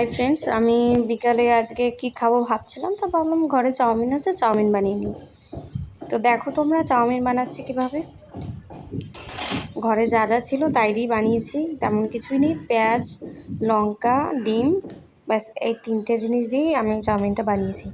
Hi friends আমি বিকালে আজকে কি খাব ভাবছিলাম, তো ভাবলাম ঘরে চাউমিন আছে, চাউমিন বানিয়ে নিই। তো দেখো তোমরা চাউমিন বানাচ্ছি কীভাবে? ঘরে যা যা ছিল তাই দিয়ে বানিয়েছি, তেমন কিছুই নেই। পেঁয়াজ, লঙ্কা, ডিম, ব্যাস, এই তিনটে জিনিস দিয়েই আমি চাউমিনটা বানিয়েছি।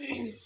Mm-hmm.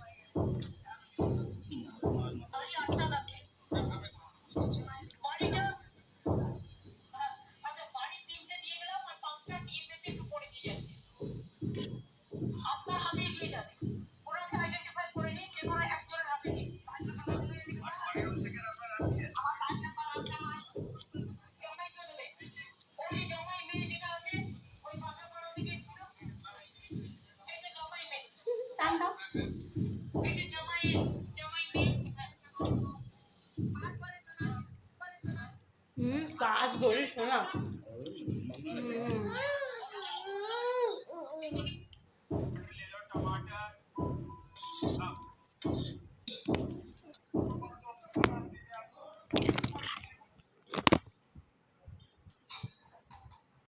হুম কাজ ধরে শোনা। হুম।